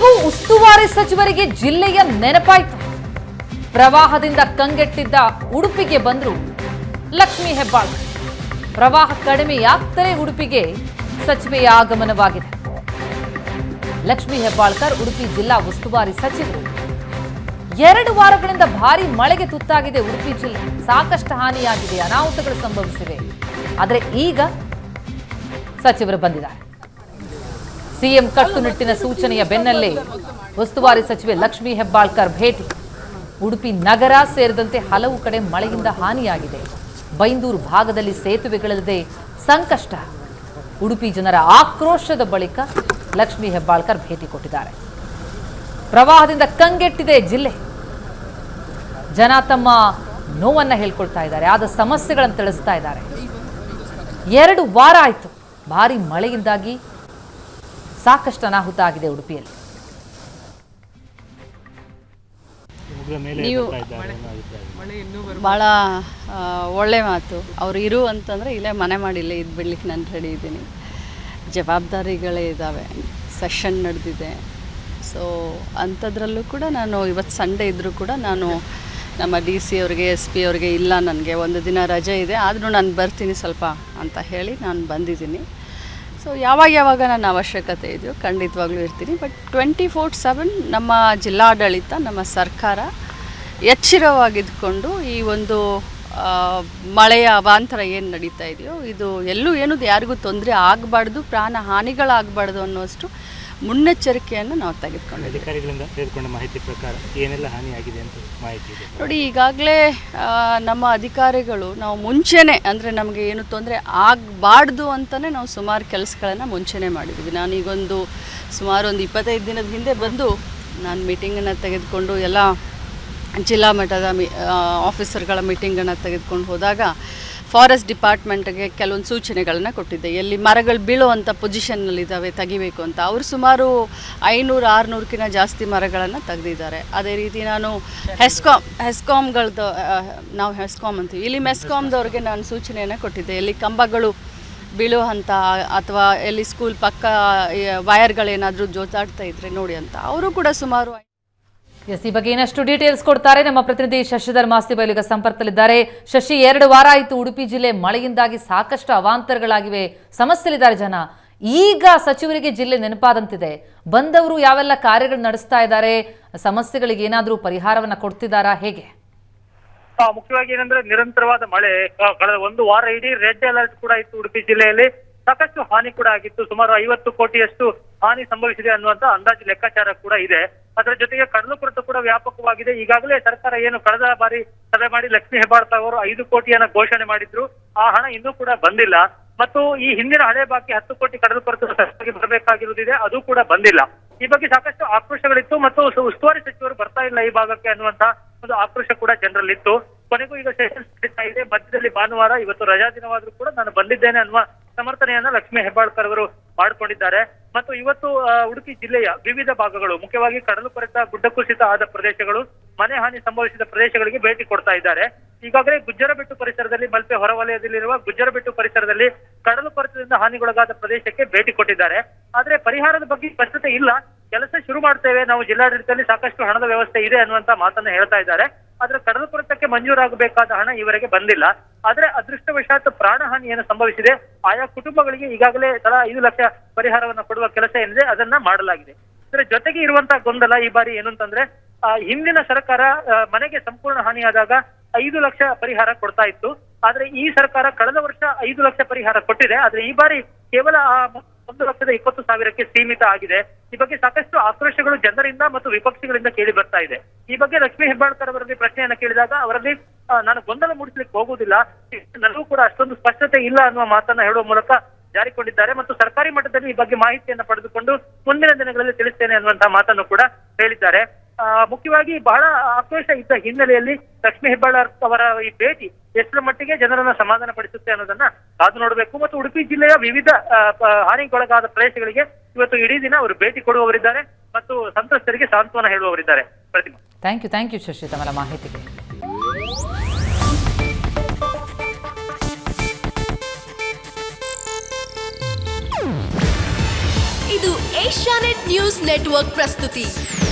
ಕೊನೆಗೂ ಉಸ್ತುವಾರಿ ಸಚಿವರಿಗೆ ಜಿಲ್ಲೆಯ ನೆನಪಾಯಿತು. ಪ್ರವಾಹದಿಂದ ಕಂಗೆಟ್ಟಿದ್ದ ಉಡುಪಿಗೆ ಬಂದ್ರು ಲಕ್ಷ್ಮೀ ಹೆಬ್ಬಾಳ್ಕರ್ ಪ್ರವಾಹ ಕಡಿಮೆಯಾಗ್ತಲೇ ಉಡುಪಿಗೆ ಸಚಿವೆಯ ಆಗಮನವಾಗಿದೆ. ಲಕ್ಷ್ಮೀ ಹೆಬ್ಬಾಳ್ಕರ್ ಉಡುಪಿ ಜಿಲ್ಲಾ ಉಸ್ತುವಾರಿ ಸಚಿವರು. ಎರಡು ವಾರಗಳಿಂದ ಭಾರಿ ಮಳೆಗೆ ತುತ್ತಾಗಿದೆ ಉಡುಪಿ ಜಿಲ್ಲೆ. ಸಾಕಷ್ಟು ಹಾನಿಯಾಗಿದೆ, ಅನಾಹುತಗಳು ಸಂಭವಿಸಿವೆ. ಆದರೆ ಈಗ ಸಚಿವರು ಬಂದಿದ್ದಾರೆ. ಸಿಎಂ ಕಟ್ಟುನಿಟ್ಟಿನ ಸೂಚನೆಯ ಬೆನ್ನಲ್ಲೇ ಉಸ್ತುವಾರಿ ಸಚಿವೆ ಲಕ್ಷ್ಮೀ ಹೆಬ್ಬಾಳ್ಕರ್ ಭೇಟಿ. ಉಡುಪಿ ನಗರ ಸೇರಿದಂತೆ ಹಲವು ಕಡೆ ಮಳೆಯಿಂದ ಹಾನಿಯಾಗಿದೆ. ಬೈಂದೂರು ಭಾಗದಲ್ಲಿ ಸೇತುವೆಗಳಿಲ್ಲದೆ ಸಂಕಷ್ಟ. ಉಡುಪಿ ಜನರ ಆಕ್ರೋಶದ ಬಳಿಕ ಲಕ್ಷ್ಮೀ ಹೆಬ್ಬಾಳ್ಕರ್ ಭೇಟಿ ಕೊಟ್ಟಿದ್ದಾರೆ. ಪ್ರವಾಹದಿಂದ ಕಂಗೆಟ್ಟಿದೆ ಜಿಲ್ಲೆ. ಜನ ತಮ್ಮ ನೋವನ್ನು ಹೇಳ್ಕೊಳ್ತಾ ಇದ್ದಾರೆ. ಆದ ಸಮಸ್ಯೆಗಳನ್ನು ತಿಳಿಸ್ತಾ ಇದ್ದಾರೆ. ಎರಡು ವಾರ ಆಯಿತು. ಭಾರಿ ಮಳೆಯಿಂದಾಗಿ ಸಾಕಷ್ಟು ಅನಾಹುತ ಆಗಿದೆ ಉಡುಪಿಯಲ್ಲಿ. ನೀವು ಭಾಳ ಒಳ್ಳೆ ಮಾತು. ಅವ್ರು ಇರು ಅಂತಂದರೆ ಇಲ್ಲೇ ಮನೆ ಮಾಡಿಲ್ಲ ಇದು ಬಿಡ್ಲಿಕ್ಕೆ ನಾನು ರೆಡಿ ಇದ್ದೀನಿ. ಜವಾಬ್ದಾರಿಗಳೇ ಇದ್ದಾವೆ ಸೆಷನ್ ನಡೆದಿದೆ. ಸೊ ಅಂಥದ್ರಲ್ಲೂ ಕೂಡ ನಾನು ಇವತ್ತು ಸಂಡೇ ಇದ್ದರೂ ಕೂಡ ನಾನು ನಮ್ಮ ಡಿ ಸಿ ಅವ್ರಿಗೆ ಎಸ್ ಪಿ ಅವ್ರಿಗೆ ಇಲ್ಲ ನನಗೆ ಒಂದು ದಿನ ರಜೆ ಇದೆ. ಆದರೂ ನಾನು ಬರ್ತೀನಿ ಸ್ವಲ್ಪ ಅಂತ ಹೇಳಿ ನಾನು ಬಂದಿದ್ದೀನಿ. ಸೊ ಯಾವಾಗ ಯಾವಾಗ ನನ್ನ ಅವಶ್ಯಕತೆ ಇದೆಯೋ, ಖಂಡಿತವಾಗ್ಲೂ ಇರ್ತೀನಿ. ಬಟ್ ಟ್ವೆಂಟಿ ಫೋರ್ ಸೆವೆನ್ ನಮ್ಮ ಜಿಲ್ಲಾಡಳಿತ, ನಮ್ಮ ಸರ್ಕಾರ ಎಚ್ಚರವಾಗಿದ್ದುಕೊಂಡು ಈ ಒಂದು ಮಳೆಯ ಅವಾಂತರ ಏನು ನಡೀತಾ ಇದೆಯೋ, ಇದು ಎಲ್ಲೂ ಏನು ಯಾರಿಗೂ ತೊಂದರೆ ಆಗಬಾರ್ದು ಪ್ರಾಣ ಹಾನಿಗಳಾಗಬಾರ್ದು ಅನ್ನೋಷ್ಟು ಮುನ್ನೆಚ್ಚರಿಕೆಯನ್ನು ನಾವು ತೆಗೆದುಕೊಂಡಿದ್ದೀವಿ ಅಧಿಕಾರಿಗಳಿಂದ ತೆಗೆದುಕೊಂಡ ಮಾಹಿತಿ ಪ್ರಕಾರ ಏನೆಲ್ಲ ಹಾನಿಯಾಗಿದೆ ಅಂತ ಮಾಹಿತಿ ಇದೆ? ನೋಡಿ ಈಗಾಗಲೇ ನಮ್ಮ ಅಧಿಕಾರಿಗಳು ನಾವು ಮುಂಚೆನೇ ಅಂದರೆ ನಮಗೆ ಏನು ತೊಂದರೆ ಆಗಬಾರ್ದು ಅಂತಲೇ ನಾವು ಸುಮಾರು ಕೆಲಸಗಳನ್ನು ಮುಂಚೆನೇ ಮಾಡಿದ್ವಿ. ನಾನೀಗೊಂದು ಸುಮಾರು ಒಂದು ಇಪ್ಪತ್ತೈದು ದಿನದ ಹಿಂದೆ ಬಂದು ನಾನು ಮೀಟಿಂಗನ್ನು ತೆಗೆದುಕೊಂಡು ಎಲ್ಲ ಜಿಲ್ಲಾ ಮಟ್ಟದ ಮಿ ಆಫೀಸರ್ಗಳ ಮೀಟಿಂಗನ್ನು ತೆಗೆದುಕೊಂಡು ಹೋದಾಗ ಫಾರೆಸ್ಟ್ ಡಿಪಾರ್ಟ್ಮೆಂಟ್ಗೆ ಕೆಲವೊಂದು ಸೂಚನೆಗಳನ್ನು ಕೊಟ್ಟಿದ್ದೆ. ಎಲ್ಲಿ ಮರಗಳು ಬೀಳುವಂಥ ಪೊಸಿಷನ್ನಲ್ಲಿದ್ದಾವೆ ತೆಗಿಬೇಕು ಅಂತ. ಅವರು ಸುಮಾರು ಐನೂರು, ಆರುನೂರಕ್ಕಿಂತ ಜಾಸ್ತಿ ಮರಗಳನ್ನು ತೆಗೆದಿದ್ದಾರೆ. ಅದೇ ರೀತಿ ನಾನು ಹೆಸ್ಕಾಮ್ ಹೆಸ್ಕಾಮ್ಗಳದ್ದು ನಾವು ಹೆಸ್ಕಾಮ್ ಅಂತೀವಿ. ಇಲ್ಲಿ ಮೆಸ್ಕಾಮ್ದವ್ರಿಗೆ ನಾನು ಸೂಚನೆಯನ್ನು ಕೊಟ್ಟಿದ್ದೆ. ಎಲ್ಲಿ ಕಂಬಗಳು ಬೀಳುವಂಥ ಅಥವಾ ಎಲ್ಲಿ ಸ್ಕೂಲ್ ಪಕ್ಕ ವಯರ್ಗಳೇನಾದರೂ ಜೋತಾಡ್ತಾ ಇದ್ರೆ ನೋಡಿ ಅಂತ. ಅವರು ಕೂಡ ಸುಮಾರು ಎಸ್, ಈ ಬಗ್ಗೆ ಇನ್ನಷ್ಟು ಡೀಟೇಲ್ಸ್ ಕೊಡ್ತಾರೆ. ನಮ್ಮ ಪ್ರತಿನಿಧಿ ಶಶಿಧರ್ ಮಾಸ್ತಿ ಬೈಲಿಗ ಸಂಪರ್ಕದಲ್ಲಿದ್ದಾರೆ. ಶಶಿ, ಎರಡು ವಾರ ಆಯಿತು. ಉಡುಪಿ ಜಿಲ್ಲೆ ಮಳೆಯಿಂದಾಗಿ ಸಾಕಷ್ಟು ಅವಾಂತರಗಳಾಗಿವೆ. ಸಮಸ್ಯೆಲಿದ್ದಾರೆ ಜನ. ಈಗ ಸಚಿವರಿಗೆ ಜಿಲ್ಲೆ ನೆನಪಾದಂತಿದೆ. ಬಂದವರು ಯಾವೆಲ್ಲ ಕಾರ್ಯಗಳು ನಡೆಸ್ತಾ ಇದ್ದಾರೆ? ಸಮಸ್ಯೆಗಳಿಗೆ ಏನಾದರೂ ಪರಿಹಾರವನ್ನ ಕೊಡ್ತಿದ್ದಾರಾ? ಹೇಗೆ? ಮುಖ್ಯವಾಗಿ ಏನಂದ್ರೆ ನಿರಂತರವಾದ ಮಳೆ. ಕಳೆದ ಒಂದು ವಾರ ಇಡೀ ರೆಡ್ ಅಲರ್ಟ್ ಕೂಡ ಇತ್ತು ಉಡುಪಿ ಜಿಲ್ಲೆಯಲ್ಲಿ. ಸಾಕಷ್ಟು ಹಾನಿ ಕೂಡ ಆಗಿತ್ತು. ಸುಮಾರು ಐವತ್ತು ಕೋಟಿಯಷ್ಟು ಹಾನಿ ಸಂಭವಿಸಿದೆ ಅನ್ನುವಂತ ಅಂದಾಜು ಲೆಕ್ಕಾಚಾರ ಕೂಡ ಇದೆ. ಅದರ ಜೊತೆಗೆ ಕಡಲು ಕೊರತೆ ಕೂಡ ವ್ಯಾಪಕವಾಗಿದೆ. ಈಗಾಗಲೇ ಸರ್ಕಾರ ಏನು ಕಳೆದ ಬಾರಿ ಸಭೆ ಮಾಡಿ ಲಕ್ಷ್ಮೀ ಹೆಬ್ಬಾಳ್ಕರ್ ಅವರು ಐದು ಕೋಟಿಯನ್ನ ಘೋಷಣೆ ಮಾಡಿದ್ರು. ಆ ಹಣ ಇನ್ನೂ ಕೂಡ ಬಂದಿಲ್ಲ. ಮತ್ತು ಈ ಹಿಂದಿನ ಹಳೆ ಬಾಕಿ ಹತ್ತು ಕೋಟಿ ಕಡಲು ಕೊರತೆ ಬರಬೇಕಾಗಿರುವುದಿದೆ. ಅದು ಕೂಡ ಬಂದಿಲ್ಲ. ಈ ಬಗ್ಗೆ ಸಾಕಷ್ಟು ಆಕ್ರೋಶಗಳಿತ್ತು ಮತ್ತು ಉಸ್- ಉಸ್ತುವಾರಿ ಸಚಿವರು ಬರ್ತಾ ಇಲ್ಲ ಈ ಭಾಗಕ್ಕೆ ಅನ್ನುವಂತ ಒಂದು ಆಕ್ರೋಶ ಕೂಡ ಜನರಲ್ಲಿತ್ತು ಕೊನೆಗೂ ಈಗ ಸೆಷನ್ ಇದೆ. ಮಧ್ಯದಲ್ಲಿ ಭಾನುವಾರ ಇವತ್ತು ರಜಾ ದಿನವಾದ್ರೂ ಕೂಡ ನಾನು ಬಂದಿದ್ದೇನೆ ಅನ್ನುವ ಸಮರ್ಥನೆಯನ್ನ ಲಕ್ಷ್ಮೀ ಹೆಬ್ಬಾಳ್ಕರ್ ಅವರು ಮಾಡಿಕೊಂಡಿದ್ದಾರೆ. ಮತ್ತು ಇವತ್ತು ಉಡುಪಿ ಜಿಲ್ಲೆಯ ವಿವಿಧ ಭಾಗಗಳು, ಮುಖ್ಯವಾಗಿ ಕಡಲು ಕೊರೆತ ಗುಡ್ಡ ಕುಸಿತ ಆದ ಪ್ರದೇಶಗಳು, ಮನೆ ಹಾನಿ ಸಂಭವಿಸಿದ ಪ್ರದೇಶಗಳಿಗೆ ಭೇಟಿ ಕೊಡ್ತಾ ಇದ್ದಾರೆ. ಈಗಾಗಲೇ ಗುಜ್ಜರಬೆಟ್ಟು ಪರಿಸರದಲ್ಲಿ, ಮಲ್ಪೆ ಹೊರವಲಯದಲ್ಲಿರುವ ಗುಜ್ಜರಬೆಟ್ಟು ಪರಿಸರದಲ್ಲಿ ಕಡಲು ಕೊರೆತದಿಂದ ಹಾನಿಗೊಳಗಾದ ಪ್ರದೇಶಕ್ಕೆ ಭೇಟಿ ಕೊಟ್ಟಿದ್ದಾರೆ. ಆದ್ರೆ ಪರಿಹಾರದ ಬಗ್ಗೆ ಸ್ಪಷ್ಟತೆ ಇಲ್ಲ. ಕೆಲಸ ಶುರು ಮಾಡ್ತೇವೆ. ನಾವು ಜಿಲ್ಲಾಡಳಿತದಲ್ಲಿ ಸಾಕಷ್ಟು ಹಣದ ವ್ಯವಸ್ಥೆ ಇದೆ ಅನ್ನುವಂತ ಮಾತನ್ನ ಹೇಳ್ತಾ ಇದ್ದಾರೆ. ಆದ್ರೆ ಕಡಲ ಪುರತಕ್ಕೆ ಮಂಜೂರಾಗಬೇಕಾದ ಹಣ ಇವರೆಗೆ ಬಂದಿಲ್ಲ. ಆದ್ರೆ ಅದೃಷ್ಟವಶಾತ್ ಪ್ರಾಣ ಹಾನಿ ಏನು ಸಂಭವಿಸಿದೆ. ಆಯಾ ಕುಟುಂಬಗಳಿಗೆ ಈಗಾಗಲೇ ತಲಾ ಐದು ಲಕ್ಷ ಪರಿಹಾರವನ್ನ ಕೊಡುವ ಕೆಲಸ ಏನಿದೆ, ಅದನ್ನ ಮಾಡಲಾಗಿದೆ. ಇದರ ಜೊತೆಗೆ ಇರುವಂತಹ ಗೊಂದಲ ಈ ಬಾರಿ ಏನು ಅಂತಂದ್ರೆ ಹಿಂದಿನ ಸರ್ಕಾರ ಮನೆಗೆ ಸಂಪೂರ್ಣ ಹಾನಿಯಾದಾಗ ಐದು ಲಕ್ಷ ಪರಿಹಾರ ಕೊಡ್ತಾ ಇತ್ತು. ಆದ್ರೆ ಈ ಸರ್ಕಾರ ಕಳೆದ ವರ್ಷ ಐದು ಲಕ್ಷ ಪರಿಹಾರ ಕೊಟ್ಟಿದೆ. ಆದ್ರೆ ಈ ಬಾರಿ ಕೇವಲ ಆ ಒಂದು ಲಕ್ಷದ ಇಪ್ಪತ್ತು ಸಾವಿರಕ್ಕೆ ಸೀಮಿತ ಆಗಿದೆ. ಈ ಬಗ್ಗೆ ಸಾಕಷ್ಟು ಆಕ್ರೋಶಗಳು ಜನರಿಂದ ಮತ್ತು ವಿಪಕ್ಷಗಳಿಂದ ಕೇಳಿ ಬರ್ತಾ ಇದೆ. ಈ ಬಗ್ಗೆ ಲಕ್ಷ್ಮೀ ಹೆಬ್ಬಾಳ್ಕರ್ ಅವರಲ್ಲಿ ಪ್ರಶ್ನೆಯನ್ನ ಕೇಳಿದಾಗ ಅವರಲ್ಲಿ ನಾನು ಗೊಂದಲ ಮೂಡಿಸ್ಲಿಕ್ಕೆ ಹೋಗುವುದಿಲ್ಲ. ನನಗೂ ಕೂಡ ಅಷ್ಟೊಂದು ಸ್ಪಷ್ಟತೆ ಇಲ್ಲ ಅನ್ನುವ ಮಾತನ್ನ ಹೇಳುವ ಮೂಲಕ ಜಾರಿಕೊಂಡಿದ್ದಾರೆ ಮತ್ತು ಸರ್ಕಾರಿ ಮಟ್ಟದಲ್ಲಿ ಈ ಬಗ್ಗೆ ಮಾಹಿತಿಯನ್ನ ಪಡೆದುಕೊಂಡು ಮುಂದಿನ ದಿನಗಳಲ್ಲಿ ತಿಳಿಸ್ತೇನೆ ಅನ್ನುವಂತಹ ಮಾತನ್ನು ಕೂಡ ಹೇಳಿದ್ದಾರೆ. ಮುಖ್ಯವಾಗಿ ಬಹಳ ಆಕ್ರೋಶ ಇದ್ದ ಹಿನ್ನೆಲೆಯಲ್ಲಿ ಲಕ್ಷ್ಮೀ ಹೆಬ್ಬಾಳರ್ ಅವರ ಈ ಭೇಟಿ ಎಷ್ಟರ ಮಟ್ಟಿಗೆ ಜನರನ್ನ ಸಮಾಧಾನ ಪಡಿಸುತ್ತೆ ಅನ್ನೋದನ್ನ ಕಾದು ನೋಡಬೇಕು. ಮತ್ತು ಉಡುಪಿ ಜಿಲ್ಲೆಯ ವಿವಿಧ ಹಾನಿಗೊಳಗಾದ ಪ್ರದೇಶಗಳಿಗೆ ಇವತ್ತು ಇಡೀ ದಿನ ಅವರು ಭೇಟಿ ಕೊಡುವವರಿದ್ದಾರೆ ಮತ್ತು ಸಂತ್ರಸ್ತರಿಗೆ ಸಾಂತ್ವನ ಹೇಳುವವರಿದ್ದಾರೆ. Pratima. Thank you thank you Shashi ತಮ್ಮ ಮಾಹಿತಿಗೆ ಇದು ಏಷ್ಯಾನೆಟ್ ನ್ಯೂಸ್ ನೆಟ್ವರ್ಕ್ ಪ್ರಸ್ತುತಿ.